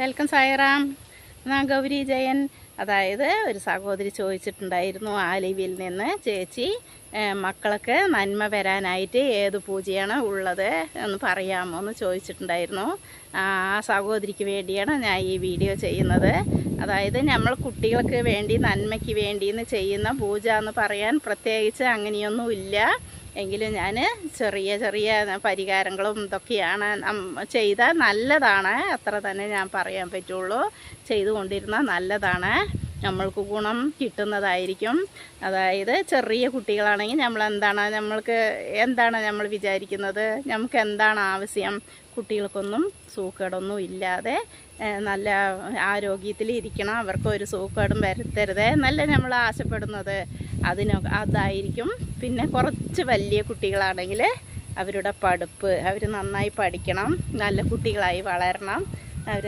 Welcome Sairam. ഞാൻ ഗൗരി ജയൻ? അതായത് ഒരു സഹോദരി ചോദിച്ചിട്ടുണ്ടായിരുന്നു ആലിവിൽ നിന്ന് ചേച്ചി മക്കൾക്ക് നന്മ വരാനായിട്ട് ഏത് പൂജയാണ് ഉള്ളത് എന്ന് പറയാമോ? എന്ന് ചോദിച്ചിട്ടുണ്ടായിരുന്നു. ആ സഹോദരിക്ക് വേണ്ടിയാണ് ഞാൻ ഈ വീഡിയോ ചെയ്യുന്നത്. അതായത് നമ്മൾ കുട്ടികൾക്ക് വേണ്ടി നന്മയ്ക്ക് വേണ്ടിയെന്ന് ചെയ്യുന്ന പൂജ എന്ന് പറയാൻ പ്രത്യേകിച്ച് അങ്ങനെയൊന്നുമില്ല. എങ്കിലും ഞാൻ ചെറിയ ചെറിയ പരിഹാരങ്ങളും ഇതൊക്കെയാണ് ചെയ്ത നല്ലതാണ്. അത്ര തന്നെ ഞാൻ പറയാൻ പറ്റുള്ളൂ. ചെയ്തുകൊണ്ടിരുന്ന നല്ലതാണ്. നമ്മൾക്ക് ഗുണം കിട്ടുന്നതായിരിക്കും. അതായത് ചെറിയ കുട്ടികളാണെങ്കിൽ നമ്മൾ എന്താണ് നമ്മൾക്ക് എന്താണ് നമ്മൾ വിചാരിക്കുന്നത്? നമുക്ക് എന്താണ് ആവശ്യം? കുട്ടികൾക്കൊന്നും സൂക്കേടൊന്നും ഇല്ലാതെ നല്ല ആരോഗ്യത്തിൽ ഇരിക്കണം അവർക്ക് ഒരു സൂക്കേടും വരുത്തരുത്. എന്നല്ല നമ്മൾ ആശപ്പെടുന്നത്. അതിനൊ അതായിരിക്കും. പിന്നെ കുറച്ച് വലിയ കുട്ടികളാണെങ്കിൽ അവരുടെ പഠിപ്പ് അവർ നന്നായി പഠിക്കണം നല്ല കുട്ടികളായി വളരണം. അവർ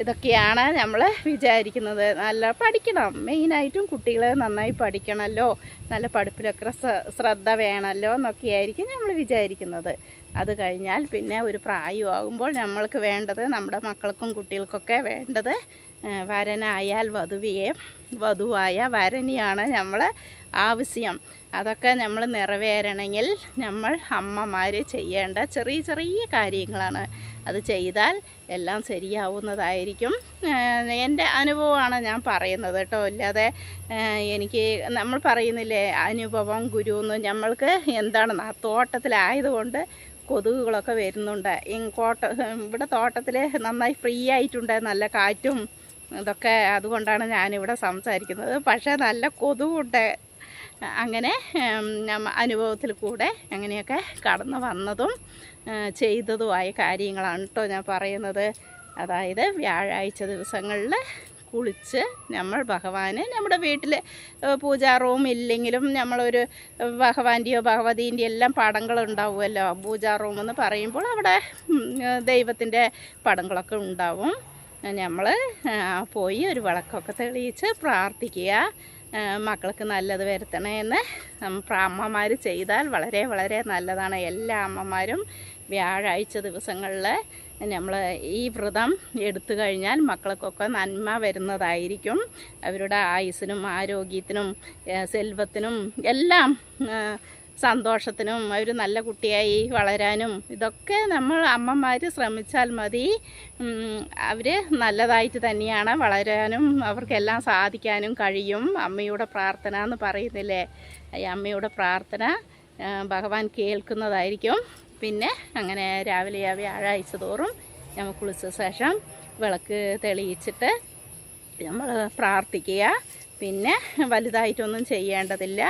ഇതൊക്കെയാണ് നമ്മൾ വിചാരിക്കുന്നത്. നല്ല പഠിക്കണം. മെയിനായിട്ടും കുട്ടികൾ നന്നായി പഠിക്കണമല്ലോ. നല്ല പഠിപ്പിലൊക്കെ ശ്ര- ശ്രദ്ധ വേണമല്ലോ എന്നൊക്കെയായിരിക്കും നമ്മൾ വിചാരിക്കുന്നത്. അത് കഴിഞ്ഞാൽ പിന്നെ ഒരു പ്രായമാകുമ്പോൾ നമ്മൾക്ക് വേണ്ടത് നമ്മുടെ മക്കൾക്കും കുട്ടികൾക്കൊക്കെ വേണ്ടത് വരനായാൽ വധുവിയെ വധുവായ വരനെയാണ് നമ്മളെ ആവശ്യം. അതൊക്കെ നമ്മൾ നിറവേറണമെങ്കിൽ നമ്മൾ അമ്മമാർ ചെയ്യേണ്ട ചെറിയ ചെറിയ കാര്യങ്ങളാണ്. അത് ചെയ്താൽ എല്ലാം ശരിയാവുന്നതായിരിക്കും. എന്റെ അനുഭവമാണ് ഞാൻ പറയുന്നത് കേട്ടോ. അല്ലാതെ ഏഹ് എനിക്ക് നമ്മൾ പറയുന്നില്ലേ അനുഭവം ഗുരു എന്ന് നമ്മൾക്ക് എന്താണ് ആ തോട്ടത്തിലായതുകൊണ്ട് കൊതുകുകളൊക്കെ വരുന്നുണ്ട്. ഇങ്ങോട്ട് ഇവിടെ തോട്ടത്തിൽ നന്നായി ഫ്രീ ആയിട്ടുണ്ട്. നല്ല കാറ്റും ഇതൊക്കെ അതുകൊണ്ടാണ് ഞാനിവിടെ സംസാരിക്കുന്നത്. പക്ഷേ നല്ല കൊതുകുണ്ട്. അങ്ങനെ അനുഭവത്തിൽ കൂടെ അങ്ങനെയൊക്കെ കടന്നു വന്നതും ചെയ്തതുമായ കാര്യങ്ങളാണ് കേട്ടോ ഞാൻ പറയുന്നത്. അതായത് വ്യാഴാഴ്ച ദിവസങ്ങളിൽ കുളിച്ച് നമ്മൾ ഭഗവാന് നമ്മുടെ വീട്ടിൽ പൂജാ റൂം ഇല്ലെങ്കിലും നമ്മളൊരു ഭഗവാന്റെയോ ഭഗവതീന്റെയോ എല്ലാം പടങ്ങളുണ്ടാവുമല്ലോ. പൂജാ റൂം എന്ന് പറയുമ്പോൾ അവിടെ ദൈവത്തിന്റെ പടങ്ങളൊക്കെ ഉണ്ടാവും. നമ്മൾ പോയി ഒരു വിളക്കൊക്കെ തെളിയിച്ച് പ്രാർത്ഥിക്കുക. മക്കൾക്ക് നല്ലത് വരുത്തണമെന്ന് അമ്മമാർ ചെയ്താൽ വളരെ വളരെ നല്ലതാണ്. എല്ലാ അമ്മമാരും വ്യാഴാഴ്ച ദിവസങ്ങളിൽ നമ്മൾ ഈ വ്രതം എടുത്തു കഴിഞ്ഞാൽ മക്കൾക്കൊക്കെ നന്മ വരുന്നതായിരിക്കും. അവരുടെ ആയുസിനും ആരോഗ്യത്തിനും സെൽവത്തിനും എല്ലാം സന്തോഷത്തിനും ഒരു നല്ല കുട്ടിയായി വളരാനും ഇതൊക്കെ നമ്മൾ അമ്മമാർ ശ്രമിച്ചാൽ മതി. അവർ നല്ലതായിട്ട് തന്നെയാണ് വളരാനും അവർക്കെല്ലാം സാധിക്കാനും കഴിയും. അമ്മയുടെ പ്രാർത്ഥന എന്ന് പറയുന്നില്ലേ? ഈ അമ്മയുടെ പ്രാർത്ഥന ഭഗവാൻ കേൾക്കുന്നതായിരിക്കും. പിന്നെ അങ്ങനെ രാവിലെ വ്യാഴാഴ്ച തോറും നമ്മൾ കുളിച്ച ശേഷം വിളക്ക് തെളിയിച്ചിട്ട് നമ്മൾ പ്രാർത്ഥിക്കുക. പിന്നെ വലുതായിട്ടൊന്നും ചെയ്യേണ്ടതില്ല.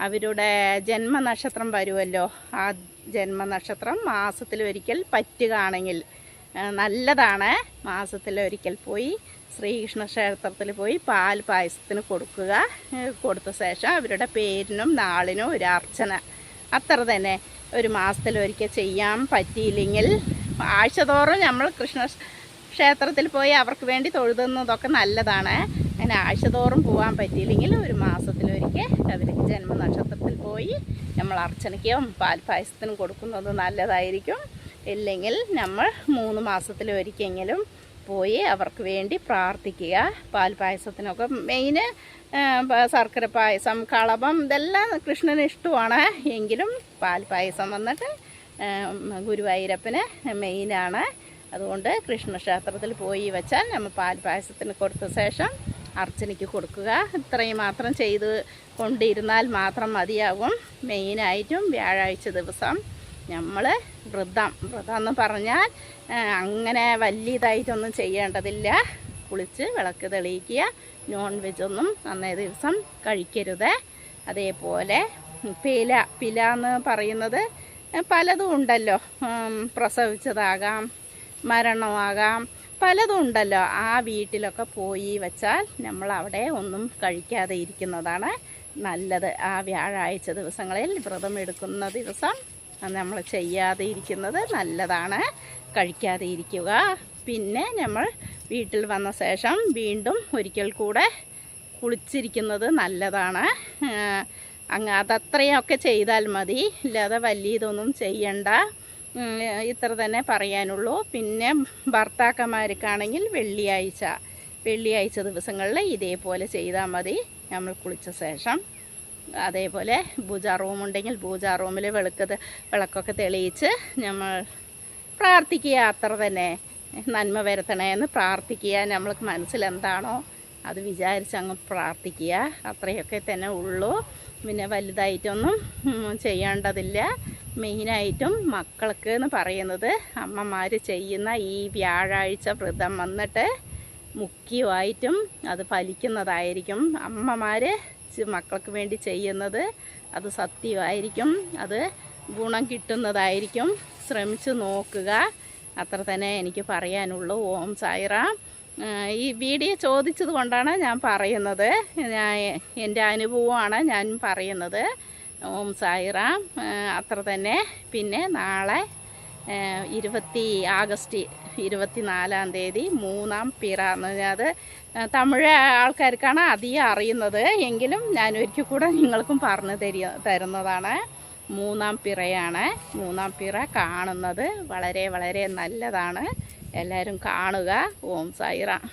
അവരുടെ ജന്മനക്ഷത്രം വരുമല്ലോ. ആ ജന്മനക്ഷത്രം മാസത്തിലൊരിക്കൽ പറ്റുകയാണെങ്കിൽ നല്ലതാണ്. മാസത്തിലൊരിക്കൽ പോയി ശ്രീകൃഷ്ണ ക്ഷേത്രത്തിൽ പോയി പാൽ പായസത്തിന് കൊടുക്കുക. കൊടുത്ത ശേഷം അവരുടെ പേരിനും നാളിനും ഒരു അർച്ചന. അത്ര തന്നെ. ഒരു മാസത്തിലൊരിക്കൽ ചെയ്യാൻ പറ്റിയില്ലെങ്കിൽ ആഴ്ചതോറും നമ്മൾ കൃഷ്ണ ക്ഷേത്രത്തിൽ പോയി അവർക്ക് വേണ്ടി തൊഴുതുന്നതൊക്കെ നല്ലതാണ്. അങ്ങനെ ആഴ്ചതോറും പോകാൻ പറ്റിയില്ലെങ്കിൽ ഒരു മാസത്തിലൊരിക്കൽ അവർക്ക് ജന്മനക്ഷത്രത്തിൽ പോയി നമ്മൾ അർച്ചനയ്ക്കും പാൽപ്പായസത്തിനും കൊടുക്കുന്നത് നല്ലതായിരിക്കും. ഇല്ലെങ്കിൽ നമ്മൾ മൂന്ന് മാസത്തിലൊരിക്കെങ്കിലും പോയി അവർക്ക് വേണ്ടി പ്രാർത്ഥിക്കുക. പാൽപ്പായസത്തിനൊക്കെ മെയിന് ശർക്കര പായസം കളഭം ഇതെല്ലാം കൃഷ്ണന് ഇഷ്ടമാണ്. എങ്കിലും പാൽപ്പായസം വന്നിട്ട് ഗുരുവായൂരപ്പന് മെയിനാണ്. അതുകൊണ്ട് കൃഷ്ണക്ഷേത്രത്തിൽ പോയി വെച്ചാൽ നമ്മൾ പാൽ പായസത്തിന് കൊടുത്ത ശേഷം അർച്ചനയ്ക്ക് കൊടുക്കുക. ഇത്രയും മാത്രം ചെയ്ത് കൊണ്ടിരുന്നാൽ മാത്രം മതിയാകും. മെയിനായിട്ടും വ്യാഴാഴ്ച ദിവസം നമ്മൾ വ്രതം. വ്രതം എന്ന് പറഞ്ഞാൽ അങ്ങനെ വലിയതായിട്ടൊന്നും ചെയ്യേണ്ടതില്ല. കുളിച്ച് വിളക്ക് തെളിയിക്കുക. നോൺ വെജൊന്നും അന്നേ ദിവസം കഴിക്കരുത്. അതേപോലെ പില പില എന്ന് പറയുന്നത് പലതും ഉണ്ടല്ലോ. പ്രസവിച്ചതാകാം. മരണമാകാം. പലതും ഉണ്ടല്ലോ. ആ വീട്ടിലൊക്കെ പോയി വച്ചാൽ നമ്മൾ അവിടെ ഒന്നും കഴിക്കാതെ ഇരിക്കുന്നതാണ് നല്ലത്. ആ വ്യാഴാഴ്ച ദിവസങ്ങളിൽ വ്രതം എടുക്കുന്ന ദിവസം നമ്മൾ ചെയ്യാതെ ഇരിക്കുന്നത് നല്ലതാണ്. കഴിക്കാതെ ഇരിക്കുക. പിന്നെ നമ്മൾ വീട്ടിൽ വന്ന ശേഷം വീണ്ടും ഒരിക്കൽ കൂടെ കുളിച്ചിരിക്കുന്നത് നല്ലതാണ്. അങ്ങ് അതത്രയൊക്കെ ചെയ്താൽ മതി. ഇല്ലാതെ വലിയതൊന്നും ചെയ്യണ്ട. ഇത്ര തന്നെ പറയാനുള്ളൂ. പിന്നെ ഭർത്താക്കന്മാർക്കാണെങ്കിൽ വെള്ളിയാഴ്ച. വെള്ളിയാഴ്ച ദിവസങ്ങളിൽ ഇതേപോലെ ചെയ്താൽ മതി. നമ്മൾ കുളിച്ച ശേഷം അതേപോലെ പൂജാ റൂമുണ്ടെങ്കിൽ പൂജാ റൂമിൽ വിളക്കത് വിളക്കൊക്കെ തെളിയിച്ച് നമ്മൾ പ്രാർത്ഥിക്കുക. അത്ര തന്നെ നന്മ വരുത്തണേന്ന് പ്രാർത്ഥിക്കുക. നമ്മൾക്ക് മനസ്സിലെന്താണോ അത് വിചാരിച്ച് അങ്ങ് പ്രാർത്ഥിക്കുക. അത്രയൊക്കെ തന്നെ ഉള്ളൂ. പിന്നെ വലുതായിട്ടൊന്നും ചെയ്യേണ്ടതില്ല. മെയിനായിട്ടും മക്കൾക്ക് എന്ന് പറയുന്നത് അമ്മമാർ ചെയ്യുന്ന ഈ വ്യാഴാഴ്ച വ്രതം വന്നിട്ട് മുഖ്യമായിട്ടും അത് ഫലിക്കുന്നതായിരിക്കും. അമ്മമാർ മക്കൾക്ക് വേണ്ടി ചെയ്യുന്നത് അത് സത്യമായിരിക്കും. അത് ഗുണം കിട്ടുന്നതായിരിക്കും. ശ്രമിച്ചു നോക്കുക. അത്ര തന്നെ എനിക്ക് പറയാനുള്ളൂ. ഓം സായിറാം. ഈ വീഡിയോ ചോദിച്ചത് കൊണ്ടാണ് ഞാൻ പറയുന്നത്. ഞാൻ എന്റെ അനുഭവമാണ് ഞാൻ പറയുന്നത്. ഓം സായിറാം അത്ര തന്നെ. പിന്നെ നാളെ ഇരുപത്തി ആഗസ്റ്റ് ഇരുപത്തി നാലാം തീയതി മൂന്നാം പിറ എന്ന് അത് തമിഴ് ആൾക്കാർക്കാണ് അധികം അറിയുന്നത്. എങ്കിലും ഞാൻ ഒരിക്കൽ കൂടെ നിങ്ങൾക്കും പറഞ്ഞു തരി തരുന്നതാണ്. മൂന്നാം പിറയാണ്. മൂന്നാം പിറ കാണുന്നത് വളരെ വളരെ നല്ലതാണ്. എല്ലാവരും കാണുക. ഓം സായിറാം